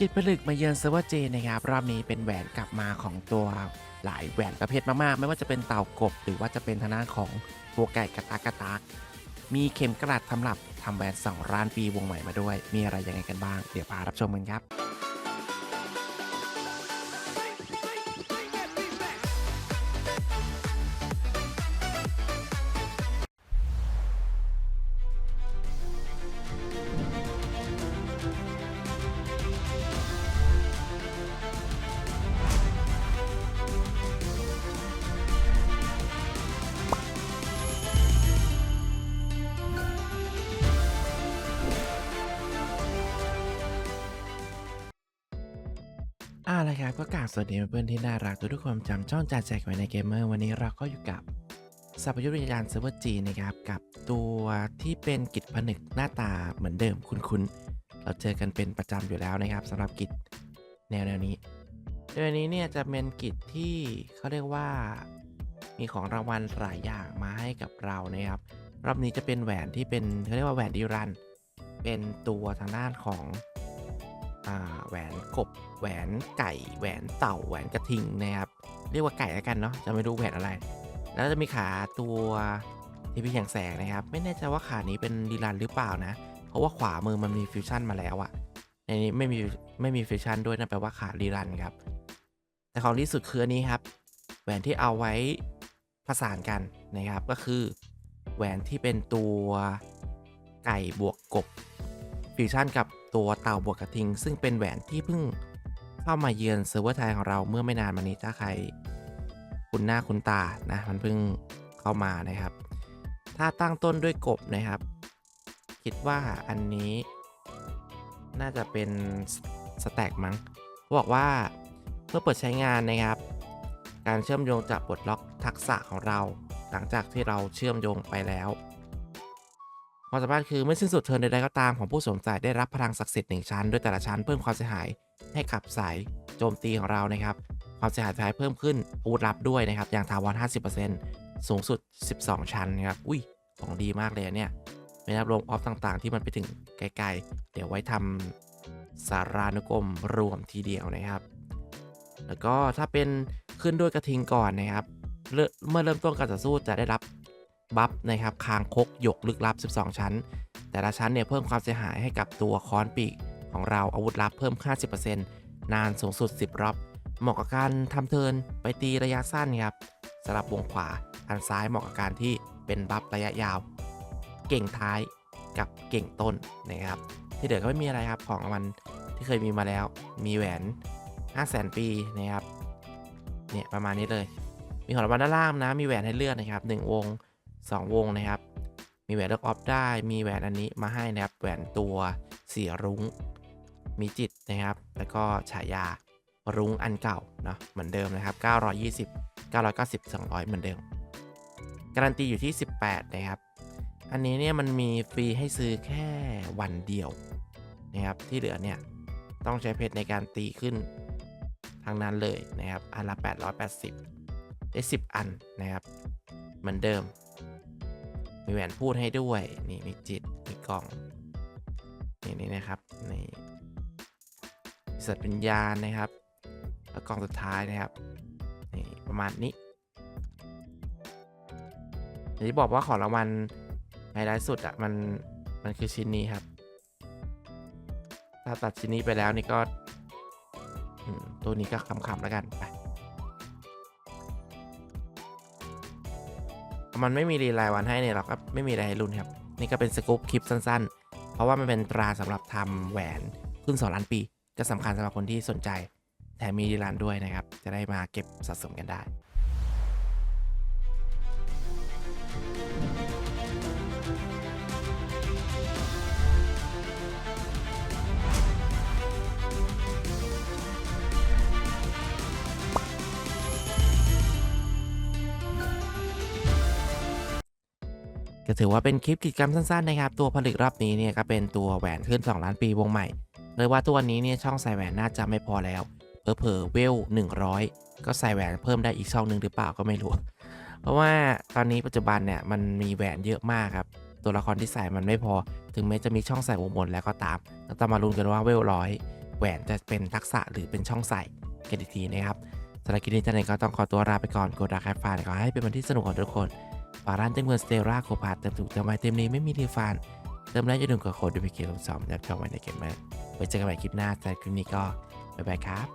กิจผลึกมาเยือนเซิร์ฟเวอร์เจนะครับรอบนี้เป็นแหวนกลับมาของตัวหลายแหวนประเภทมากๆ ไม่ว่าจะเป็นเต่ากบ หรือว่าจะเป็นทางด้านของตัวไก่กระตากกระตากมีเข็มกระดาษสำหรับทำแหวน2ร้านปีวงใหม่มาด้วย มีอะไรยังไงกันบ้าง เดี๋ยวพารับชมกันครับ อ่าละครับก็กราบสวัสดีเพื่อนๆที่น่ารักทุกๆคนจำช่องจ่าแจกไว้ในเกมเมอร์วันนี้เราก็อยู่กับสัพพยุทธวิญญาณเซิร์ฟเวอร์จีนะครับ กับตัวที่เป็นกิจผนึกหน้าตาเหมือนเดิมคุ้นๆเราเจอกันเป็นประจำอยู่แล้วนะครับสำหรับกิจแนวแนวนี้โดยอันนี้เนี่ยจะเป็นกิจที่เขาเรียกว่ามีของรางวัลหลายอย่างมาให้กับเรานะครับรอบนี้จะเป็นแหวนที่เป็นเขาเรียกว่าแหวนดิรัน เป็นตัวทางด้านของ แหวนกบ แหวนไก่ แหวนเต่า แหวนกระทิงนะครับเรียกว่าไก่แล้วกันเนาะจะไม่รู้แหวนอะไร แล้วจะมีขาตัวที่พี่แข่างแสงนะครับ ไม่แน่ใจว่าขานี้เป็นดีลันหรือเปล่านะ เพราะว่าขวามือมันมีฟิวชั่นมาแล้วอะในนี้ไม่มีไม่มีฟิวชั่นด้วยนั่นแปลว่าขาดีรันครับ แต่ของที่สุดคืออันนี้ครับ แหวนที่เอาไว้ผสานกันนะครับก็คือ แหวนที่เป็นตัวไก่บวกกบฟิวชั่นกับ ตัวเต่าบวกกระทิง ซึ่งเป็นแหวนที่เพิ่งเข้ามาเยือนเซิร์ฟเวอร์ไทยของเราเมื่อไม่นานมานี้ถ้าใครคุณหน้าคุณตานะมันเพิ่งเข้ามานะครับ ถ้าตั้งต้นด้วยกบนะครับ คิดว่าอันนี้ น่าจะเป็นสแต็กมั้งบอกว่าเมื่อเปิดใช้งานนะครับ การเชื่อมโยงจะปลดล็อกทักษะของเรา หลังจากที่เราเชื่อมโยงไปแล้ว ความสามารถคือเมื่อสิ้นสุดเทิร์นใดๆก็ตามของผู้สวมใส่ได้รับพลังศักดิ์สิทธิ์หนึ่งชั้นโดยแต่ละชั้นเพิ่มความเสียหายให้กับสายโจมตีของเรานะครับ ความเสียหายท้ายเพิ่มขึ้นอาวุธลับด้วยนะครับ อย่างถาวร 50%สูงสุด 12 ชั้นนะครับ อุ้ย ของดีมากเลยเนี่ย ไม่นับรวมออฟต่างๆ ที่มันไปถึงไกลๆ เดี๋ยวไว้ทำสารานุกรมรวมทีเดียวนะครับ แล้วก็ถ้าเป็นขึ้นด้วยกระทิงก่อนนะครับ เมเมื่อเริ่มต้นการต่อสู้จะได้รับ บัฟนะครับคางคกหยกลึกลับ 12 ชั้น แต่ละชั้นเนี่ยเพิ่มความเสียหายให้กับตัวค้อนปีกของเราอาวุธลับเพิ่ม 50%นานสูงสุด 10 รอบ เหมาะกับการทำเทินไปตีระยะสั้นครับสำหรับวงขวาอันซ้ายเหมาะกับการที่เป็นบัฟระยะยาว เก่งท้ายกับเก่งต้นนะครับ ที่เหลือก็ไม่มีอะไรครับของรางวัลที่เคยมีมาแล้ว มีแหวน 5 0 0 0 0 0ปีนะครับเนี่ยประมาณนี้เลย มีของรางวัลด้านล่างนะมีแหวนให้เลือกนะครับ 1 วง 2 วงนะครับ มีแหวนเลือกออฟได้มีแหวนอันนี้มาให้นะครับแหวนตัวเสียรุ้ง มีจิตนะครับ แล้วก็ฉายารุ้งอันเก่าเนาะเหมือนเดิมนะครับ 920 990 200 เหมือนเดิม การันตีอยู่ที่ 18 นะครับ อันนี้เนี่ยมันมีฟรีให้ซื้อแค่วันเดียวนะครับที่เหลือเนี่ยต้องใช้เพชรในการตีขึ้นทางนั้นเลยนะครับอันละ 880 ได้ 10 อันนะครับ เหมือนเดิม มีแหวนพูดให้ด้วย นี่มีจิต มีกล่อง นี่นี่นะครับนี่สัตว์วิญญาณนะครับ แล้วกล่องสุดท้ายนะครับ นี่ประมาณนี้อย่างที่บอกว่าของรางวัลไฮไลท์สุดอะ่ะมัน มันคือชิ้นนี้ครับ ถ้าตัดชิ้นนี้ไปแล้วนี่ก็ ตัวนี้ก็คำๆแล้วกันไป มันไม่มีรีไลน์วันให้เนี่ยเราก็ไม่มีอะไรให้รุ่นครับ นี่ก็เป็นสกู๊ปคลิปสั้นๆ เพราะว่ามันเป็นตราสำหรับทำแหวนขึ้นสองล้านปี ก็สำคัญสำหรับคนที่สนใจ แถมมีรีไลน์ด้วยนะครับ จะได้มาเก็บสะสมกันได้ ก็ถือว่าเป็นคลิปกิจกรรมสั้นๆนะครับตัวผลิตรอบนี้เนี่ยก็เป็นตัวแหวนขึ้น 2 ล้านปีวงใหม่เลยว่าตัวนี้เนี่ยช่องใส่แหวนน่าจะไม่พอแล้วเผลอเวล 100 ก็ใส่แหวนเพิ่มได้อีกช่องหนึ่งหรือเปล่าก็ไม่รู้ เพราะว่าตอนนี้ปัจจุบันเนี่ยมันมีแหวนเยอะมากครับ ตัวละครที่ใส่มันไม่พอ ถึงแม้จะมีช่องใส่วงบนแล้วก็ตามเราต้องมาลุ้นกันว่าเวลร้อยแหวนจะเป็นทักษะหรือเป็นช่องใส่กันอีกทีนะครับสำหรับคลิปนี้ท่านเองก็ต้องขอตัวลาไปก่อนกดรักแคปฟานขอให้เป็นวันที่สนุกของทุกคน ฝาร้านเต็มเงินสเตลล่าโคพาเติมถูกเติมไวเต็มนี้ไม่มีรีฟันเติมแล้วอย่าลืมกดโคดูพิเกลสองแบบเข้าไว้ในเกมเมอร์ไว้เจอกันใหม่คลิปหน้าแต่คลิปนี้ก็บ๊ายบายครับ